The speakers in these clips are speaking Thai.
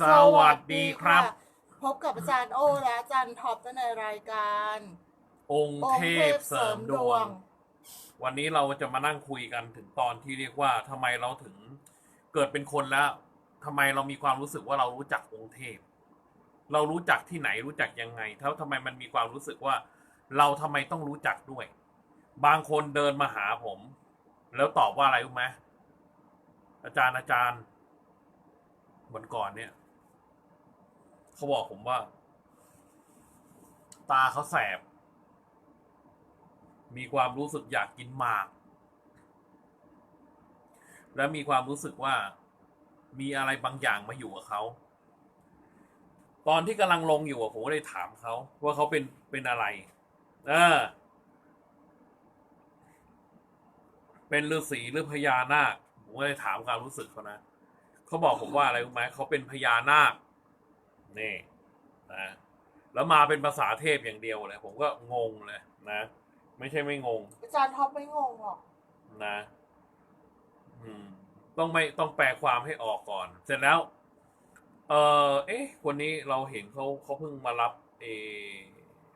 สวัสดีครับ พบกับอาจารย์โอและอาจารย์ท็อปในรายการ องค์องเทค์เทพพเสเสริริมมดดววงงวันนี้เราจะมานั่งคุยกันถึงตอนที่เรียกว่าทำไมเราถึงเกิดเป็นคนแล้วทำไมเรามีความรู้สึกว่าเรารู้จักองค์เทพ เรารู้จักที่ไหนรู้จักยังไงแล้วทำไมมันมีความรู้สึกว่า เราทำไมต้องรู้จักด้วย บางคนเดินมาหาผม แล้วตอบว่าอะไรรู้ไหมอาจารย์อาจารย์ วันก่อนเนี่ย เขาบอกผมว่า ตาเขาแสบ มีความรู้สึกอยากกินหมาก และมีความรู้สึกว่ามีอะไรบางอย่างมาอยู่กับเขา ตอนที่กำลังลงอยู่อะผมก็เลยถามเขาว่าเขาเป็นเป็นอะไร เออ เป็นฤาษีหรือพญานาคผมก็เลยถามความรู้สึกเขานะ เขาบอกผมว่าอะไรรู้ไหมเขาเป็นพญานาคนี่นะแล้วมาเป็นภาษาเทพอย่างเดียวเลย ผมก็งงเลยนะ ไม่ใช่ไม่งง อาจารย์ท็อปไม่งงหรอกนะ อืม ต้องไม่ต้องแปลความให้ออกก่อน เสร็จแล้ว เออเอ๊ะคนนี้เราเห็นเขาเขาเพิ่งมารับ เออ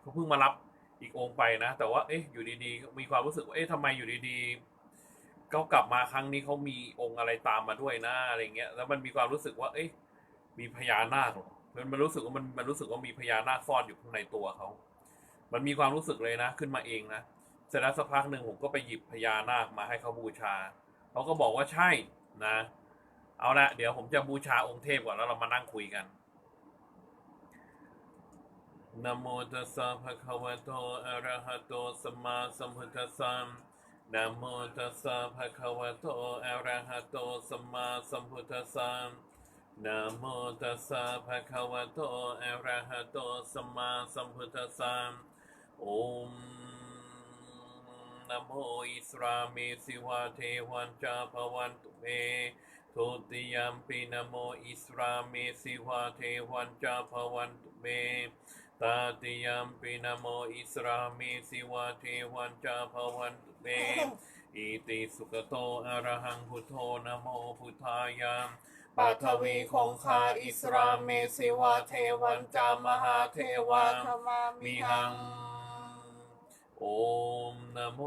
เขาเพิ่งมารับอีกองค์ไปนะ แต่ว่า เอ๊ะอยู่ดีๆมีความรู้สึกว่าเอ๊ะทำไมอยู่ดีๆ เขากลับมาครั้งนี้เขามีองค์อะไรตามมาด้วยนะอะไรเงี้ย แล้วมันมีความรู้สึกว่า เอ๊ะมีพญานาคหรอมันมันรู้สึกว่ามันมันรู้สึกว่ามีพญานาคซ่อนอยู่ข้างในตัวเขา มันมีความรู้สึกเลยนะ ขึ้นมาเองนะ เสร็จแล้วสักพักหนึ่งผมก็ไปหยิบพญานาคมาให้เขาบูชา เขาก็บอกว่าใช่นะ เอาละเดี๋ยวผมจะบูชาองค์เทพก่อนแล้วเรามานั่งคุยกันนะโมตัสสะภะคะวะโตอะระหะโตสัมมาสัมพุทธัสสะ นะโมตัสสะภะคะวะโตอะระหะโตสัมมาสัมพุทธัสสะนะโมตัสสะภะคะวะโตอะระหะโตสัมมาสัมพุทธัสสะโอมนะโมอิสราเมสิวาเทวันจาภวันตุเมโทติยัมปินะโมอิสราเมสิวาเทวันจาภวันตุเมตาติยัมปินะโมอิสราเมสิวาเทวันจาภวันตุเมอิติสุขโตอะระหังพุทโธนะโมพุทธายามปัทวีคงคาอิสราเมสิวาเทวันจามหาเทวังธรรมามิมิหัหังงโอมนะโม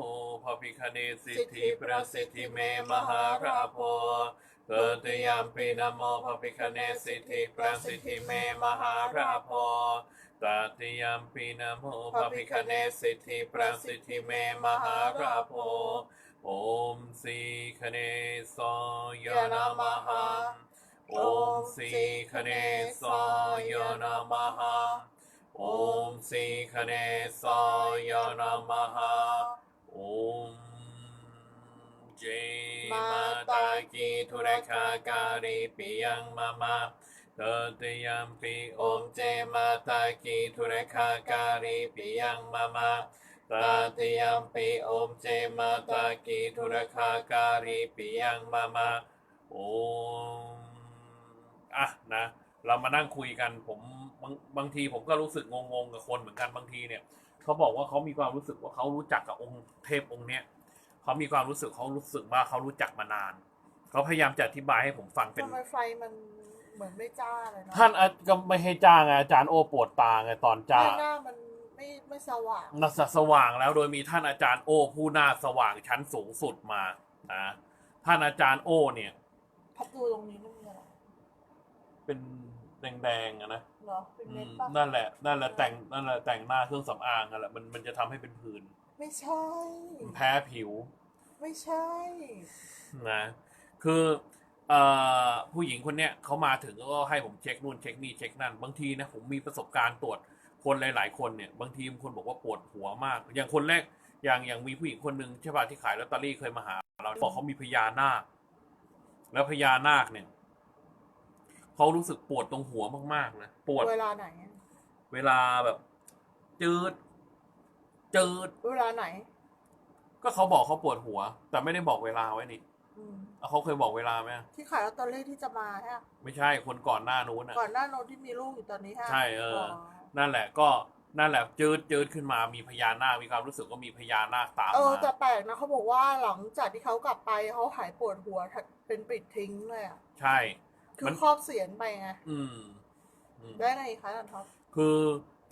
พระพิคเนสิทธิประสิทธิเมมหาราโพเกิดยามปีนะโมพระพิคเนสิทธิประสิทธิเมมหาราโพ ตติยามปีนโมพระพิคเนสิทธิประสิทธิเมมหาราโพโอมสีคเนสยนามหังโอมสีคเนสยนามหังโอมสีคเนสายนามหาโอมเจมาตากีทุรคาการิปิยังมามา เตตยัมปิโอมเจมาตากีทุรคาการิปิยังมามาตตยัมปิโอมเจมาตากีทุรคาการิปิยังมามาโอมอะนะเรามานั่งคุยกันผมบางบางทีผมก็รู้สึกงงๆกับคนเหมือนกันบางทีเนี่ยเขาบอกว่าเขามีความรู้สึกว่าเขารู้จักกับองค์เทพองค์เนี้ยเขามีความรู้สึกเขารู้สึกว่าเขารู้จักมานานเขาพยายามจะอธิบายให้ผมฟังเป็นทำไมไฟมัน เหมือนไม่จ้าเลยเนาะท่านอาก็ไม่ให้จ้างไงอาจารย์โอปวดตาไงตอนจ้าไม่หน้ามันไม่ไม่สว่าง นักสว่างแล้วโดยมีท่านอาจารย์โอผู้หน้าสว่างชั้นสูงสุดมานะท่านอาจารย์โอเนี่ย พัดดูตรงนี้มันมีอะไรเป็นแดงๆอะนะเหรอเป็นอืเม็ดมปะนั่นแหละนั่นแหละแต่งนั่นแหละแต่งหน้าเครื่องสำอางนั่นแหละมันมันจะทำให้เป็นผื่นไม่ใช่มันแพ้ผิวไม่ใช่ นะคือ เอ่อผู้หญิงคนเนี้ยเขามาถึงก็ให้ผมเช็คนู่นเช็คนี่เช็คนั่นบางทีนะผมมีประสบการณ์ตรวจคนหลาย ๆ คนเนี่ยบางทีบางคนบอกว่าปวดหัวมาก อย่างคนแรกอย่างอย่างมีผู้หญิงคนหนึ่งใช่ป่ะที่ขายลอตเตอรี่เคยมาหา เราบอกเขามีพญานาค แล้วพญานาคเนี่ยเขารู้สึกปวดตรงหัวมากๆนะปวดเวลาไหนอะเวลาแบบจืดจืดเวลาไหน ก็เขาบอกเขาปวดหัว แต่ไม่ได้บอกเวลาไว้นี่ อืมเอาเขาเคยบอกเวลาไหมที่ขายลอตเตอรี่ที่จะมาฮะไม่ใช่คนก่อนหน้านู้นอะ ก่อนหน้าโนนที่มีลูกอยู่ตอนนี้ฮะใช่เออ นั่นแหละก็นั่นแหละจืดจืดขึ้นมามีพญานาคมีความรู้สึกว่ามีพญานาคตามเออมาแต่แปลกนะเขาบอกว่าหลังจากที่เขากลับไปเขาหายปวดหัวเป็นปริดทิ้งเลยอะใช่ คือมันครอบเสียนไปไงอืมอืม ได้ไงคะอาจารย์ท็อปคือ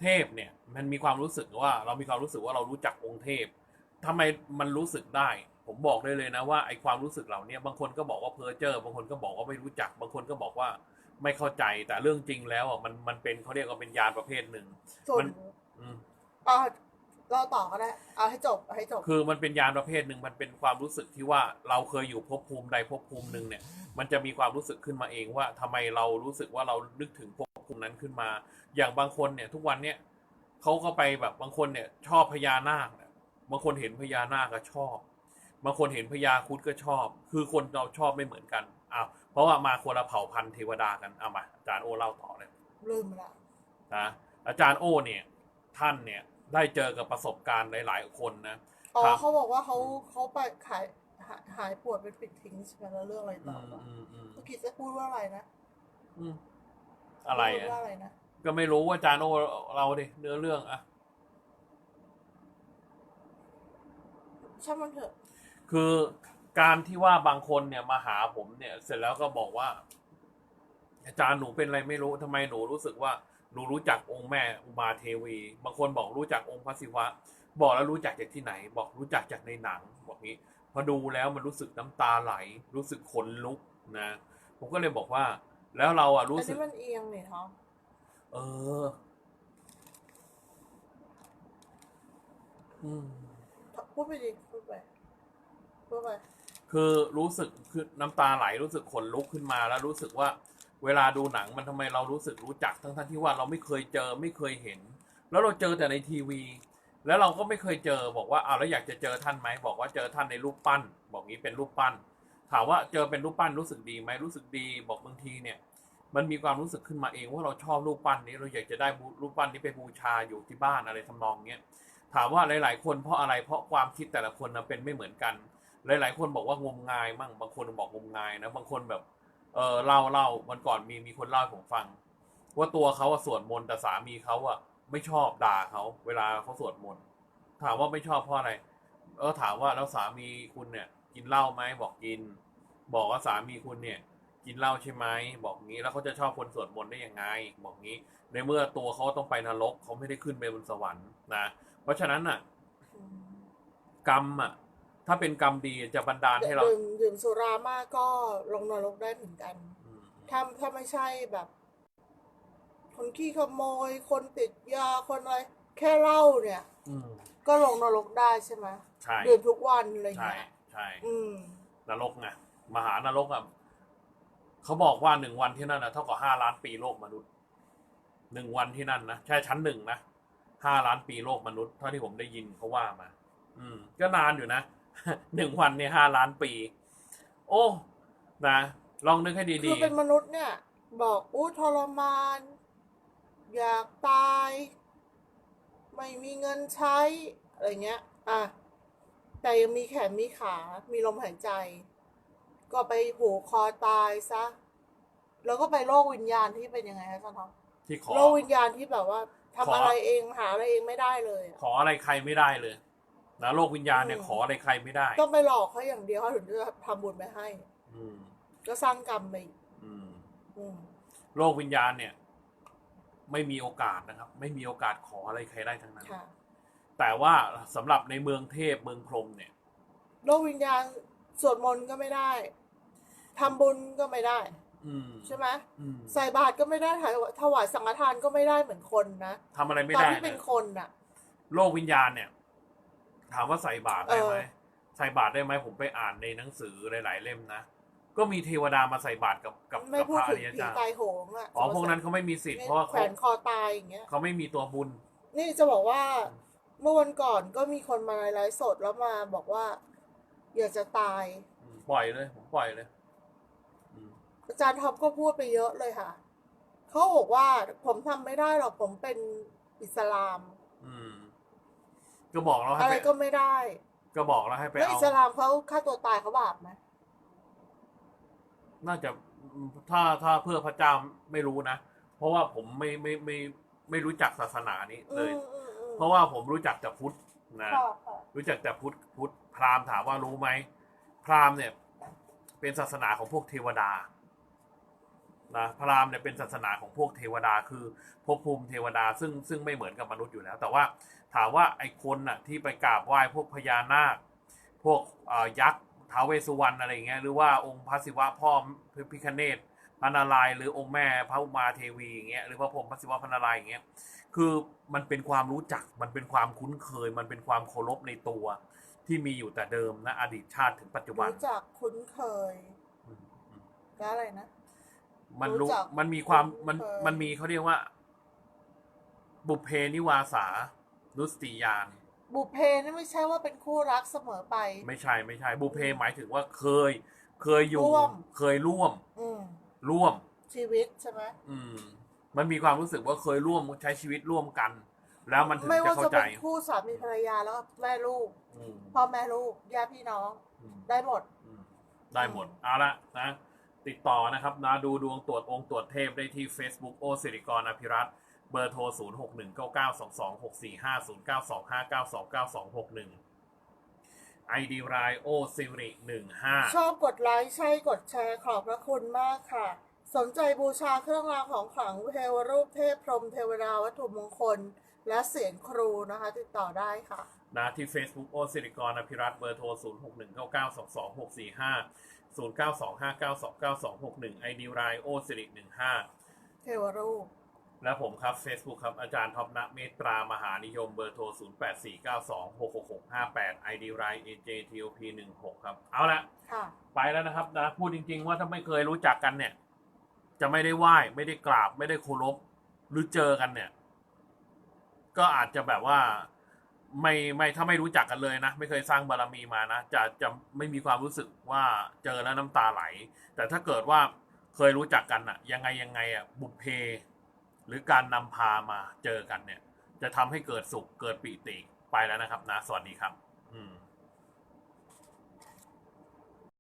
เทพเนี่ยมันมีความรู้สึกว่า เรามีความรู้สึกว่าเรารู้จักองค์เทพ ทำไมมันรู้สึกได้ ผมบอกได้เลยนะว่าไอความรู้สึกเหล่าเนี้ยบางคนก็บอกว่าเพ้อเจ้อบางคนก็บอกว่าไม่รู้จัก บางคนก็บอกว่าไม่เข้าใจแต่เรื่องจริงแล้วอะมันมันเป็นเขาเรียกว่าเป็นยานประเภทหนึ่งส่วมันนอืมอ่าเราต่อก็ได้เอาให้จบเอาให้จบ คือมันเป็นยานประเภทหนึ่งมันเป็นความรู้สึกที่ว่าเราเคยอยู่ภพภูมิใดภพภูมิหนึ่งเนี่ย มันจะมีความรู้สึกขึ้นมาเองว่าทำไมเรารู้สึกว่าเรานึกถึงภพภูมินั้นขึ้นมา อย่างบางคนเนี่ย ทุกวันเนี่ยเขาก็ไปแบบบางคนเนี่ย ชอบพญานาคเนี่ย บางคนเห็นพญานาคก็ชอบ บางคนเห็นพญาครุดก็ชอบ คือคนเราชอบไม่เหมือนกันอ้าวเพราะว่ามาคนละเผ่าพันธุ์เทวดากันเอามาอาจารย์โอเล่าต่อเลยลืมไปละนะอาจารย์โอเนี่ยท่านเนี่ยได้เจอกับประสบการณ์หลาย ๆ คนนะอ๋อครับเขาบอกว่าเขาเขาไปขายหายหายปวดเป็นปิดทิ้งใช่ไหมแล้วเรื่องอะไรอืต่อมวะอืมอืมเมื่อกี้จะพูดว่าอะไรนะอืมอะไรพูดอะว่าอะไรนะก็ไม่รู้ว่าอาจารย์โอเราดิเนื้อเรื่องอะ ช่างมันเถอะ คือการที่ว่าบางคนเนี่ยมาหาผมเนี่ย เสร็จแล้วก็บอกว่า อาจารย์หนูเป็นอะไรไม่รู้ทำไมหนูรู้สึกว่าหนูรู้จักองค์แม่อุมาเทวี บางคนบอกรู้จักองค์พระศิวะ บอกแล้วรู้จักจากที่ไหน บอกรู้จักจากในหนัง บอกงี้พอดูแล้วมันรู้สึกน้ำตาไหล รู้สึกขนลุกนะผมก็เลยบอกว่า แล้วเราอะรู้อันสึกนี้มันเอียงนี่ท้องเออ อืม พูดไปดิพูดไปพูดไปคือรู้สึกคือน้ำตาไหลรู้สึกขนลุกขึ้นมาแล้วรู้สึกว่า เวลาดูหนังมันทำไมเรารู้สึกรู้จักทั้งท่ที่ว่าเราไม่เคยเจอไม่เคยเห็น แล้วเราเจอแต่ในทีวี แล้วเราก็ไม่เคยเจอบอกว่าเอ้าวแล้วอยากจะเจอท่านไหมบอกว่าเจอท่านในรูปปั้น บอกงี้เป็นรูปปั้น ถามว่าเจอเป็นรูปปั้นรู้สึกดีไหมรู้สึกดีบอกบางทีเนี่ย มันมีความรู้สึกขึ้นมาเองว่าเราชอบรูปปั้นนี้เราอยากจะได้รูปปั้นนี้ไปบูชาอยู่ที่บ้านอะไรทำนองเนี้ย ถามว่าหลาย ๆ คนเพราะอะไรเพราะความคิดแต่ละคนนะเป็นไม่เหมือนกัน หลาย ๆ คนบอกว่างมงายมั่งบางคนบอกงมงายนะบางคนแบบเออเล่าเล่าวันก่อนมีมีคนเล่าให้ผมฟัง ว่าตัวเขาอะสวดมนต์แต่สามีเขาอะไม่ชอบด่าเขาเวลาเขาสวดมนต์ถามว่าไม่ชอบเพราะอะไรเออถามว่าแล้วสามีคุณเนี่ย กินเหล้าไหมบอกกิน บอกว่าสามีคุณเนี่ย กินเหล้าใช่ไหมบอกงี้แล้วเขาจะชอบคนสวดมนต์ได้ยังไง บอกงี้ ในเมื่อตัวเขาต้องไปนรกเขาไม่ได้ขึ้นไปบนสวรรค์นะ เพราะฉะนั้นอะอืมกรรมอะ ถ้าเป็นกรรมดีจะบันดาลให้เราดื่มดื่มสุรามากก็ลงนรกได้เหมือนกันอืมถ้าถ้าไม่ใช่แบบ คนขี้ขโมย คนติดยาคนอะไร แค่เหล้าเนี่ยอืมก็ลงนรกได้ใช่ไหมใช่ดื่มทุกวันอะไรใช่เงี้ยใช่อืมนรกไงมหานรกอะเขาบอกว่าหนึ่งวันที่นั่นนะเท่ากับห้าล้านปีโลกมนุษย์หนึ่งวันที่นั่นนะใช่ชั้นหนึ่งนะ ห้าล้านปีโลกมนุษย์เท่าที่ผมได้ยินเขาว่ามา อืม ก็นานอยู่นะหนึ่งวันเนี่ยห้าล้านปี โอ้ นะ ลองนึกให้คืดีอเป็นมนุษย์เนี่ย บอกอู้ทรมาน อยากตาย ไม่มีเงินใช้ อะไรเงี้ย อะ แต่ยังมีแขนมีขา มีลมหายใจ ก็ไปผูกคอตายซะ แล้วก็ไปโลกวิญญาณที่เป็นยังไงคะอาจารย์ทองๆที่ขอโลกวิญญาณที่แบบว่า ทำขอออะไรเองหาอะไรเองไม่ได้เลยอะ ขออะไรใครไม่ได้เลย นะโลกวิญญาณเนี่ยอืม ขออะไรใครไม่ได้ต้องไปหลอกเขาอย่างเดียวเขาถึงจะทำบุญไปให้ อืมก็สร้างกรรมไปอีกอืมอืมโลกวิญญาณเนี่ย ไม่มีโอกาสนะครับ ไม่มีโอกาสขออะไรใครได้ทั้งนั้น ค่ะ แต่ว่าสำหรับในเมืองเทพเมืองพรหมเนี่ย โลกวิญญาณสวดมนต์ก็ไม่ได้ทำบุญก็ไม่ได้ อืมใช่ไหมอืมใส่บาตรก็ไม่ได้ถวายถวายสังฆทานก็ไม่ได้เหมือนคนนะทำอะไรไม่ตอนได้ที่เป็นนะคนน่ะ โลกวิญญาณเนี่ย ถามว่าใส่บาตรได้ไหมเออ ใส่บาตรได้ไหมผมไปอ่านในหนังสือหลาย ๆ เล่มนะก็มีเทวดามาใส่บาตรกับกับไม่กับพูพดระอถึงริยผีเจ้าตายโหงอะอ๋อพวกนั้นเขาไม่มีสิทธิ์เพราะว่าแขเขาวนคอตายอย่างเงี้ย เขาไม่มีตัวบุญ นี่จะบอกว่าเมื่อวันก่อนก็มีคนมาไลฟ์สดแล้วมาบอกว่า อยากจะตายอืมปล่อยเลยผมปล่อยเลย อืมอาจารย์ท็อปก็พูดไปเยอะเลยค่ะ เขาบอกว่าผมทำไม่ได้หรอกผมเป็นอิสลาม อืม ก็บอกแล้วให้อะไรไปก็ไม่ได้ ก็บอกแล้วให้ไปแล้วเอาอิสลามเขาฆ่าตัวตายเขาบาปไหมน่าจะถ้าถ้าเพื่อพระเจ้าไม่รู้นะ เพราะว่าผมไม่ไม่ไม่ไม่รู้จักศาสนานี้เลยอืมอืมอืมเพราะว่าผมรู้จักแต่พุทธนะค่ะค่ะรู้จักแต่พุทธพุทธพราหมณ์ถามว่ารู้ไหมพราหมณ์เนี่ย เป็นศาสนาของพวกเทวดา นะพราหมณ์เนี่ยเป็นศาสนาของพวกเทวดาคือภพภูมิเทวดาซึ่งซึ่งไม่เหมือนกับมนุษย์อยู่แล้ว แต่ว่าถามว่าไอ้คนน่ะที่ไปกราบไหว้พวกพญานาค พวกเอ่อยักษ์ท้าวเวสสุวรรณอะไรอย่างเงี้ยหรือว่าองค์พระศิวะพ่อพระพิคเนตพระนารายณ์หรือองค์แม่พระอุมาเทวีอย่างเงี้ยหรือพระพรหมพระศิวะพระนารายณ์อย่างเงี้ยคือมันเป็นความรู้จักมันเป็นความคุ้นเคย มันเป็นความเคารพในตัวที่มีอยู่แต่เดิมนะอดีตชาติถึงปัจจุบันรู้จักคุ้นเคยอืมอืมแล้วอะไรนะ มันรู้รู้จักมันมีความคุ้นมันเคยมันมีเขาเรียกว่า บุพเพนิวาสานุสติยาน บุพเพนี่ไม่ใช่ว่าเป็นคู่รักเสมอไป ไม่ใช่ไม่ใช่ บุพเพหมายถึงว่าเคย เคยอยู่ ร่วม เคยร่วม อืมร่วม ชีวิตใช่ไหมอืม มันมีความรู้สึกว่าเคยร่วมใช้ชีวิตร่วมกัน แล้วมันถึงไม่จะว่าเข้าจะใจเป็นคู่สามีภรรยาแล้วก็แม่ลูกอืมพ่อแม่ลูกญาติพี่น้อง อืมได้หมด อืมได้หมดเอาละนะ ติดต่อนะครับนะดูดวงตรวจองค์ตรวจเทพได้ที่ Facebook โอสิริกรอภิรัตเบอร์โทร 0 6 1 9 9 2 2 6 4 5 0 9 2 5 9 2 9 2 6 1 ID รายโอสิริชอบกดไลค์ใช่กดแชร์ขอบพระคุณมากค่ะ สนใจบูชาเครื่องรางของขลังเทวรูปเทพพรหมเทวดาวัตถุมงคล และเสียงครูนะคะ ติดต่อได้ค่ะ นะที่ Facebook โอสิริกรอภิรัตน์เบอร์โทร 0 6 1 9 9 2 2 6 4 5 0 9 2 5 9 2 9 2 6 1 ID รายโอสิริ15 เทวรูป และผมครับ Facebook ครับ อาจารย์ท็อปนะเมตตามหานิยมเบอร์โทร 0849266658 ID ราย AJTOP 16ครับ เอาละค่ะไปแล้วนะครับนะพูดจริง ๆ ว่าถ้าไม่เคยรู้จักกันเนี่ย จะไม่ได้ไหว้ไม่ได้กราบไม่ได้เคารพหรือเจอกันเนี่ย ก็อาจจะแบบว่า ไม่ไม่ถ้าไม่รู้จักกันเลยนะ ไม่เคยสร้างบารมีมานะจะจะไม่มีความรู้สึกว่าเจอแล้วน้ำตาไหล แต่ถ้าเกิดว่าเคยรู้จักกันอะยังไงยังไงอะบุพเพ หรือการนำพามาเจอกันเนี่ย จะทำให้เกิดสุขเกิดปิติไปแล้วนะครับนะ สวัสดีครับ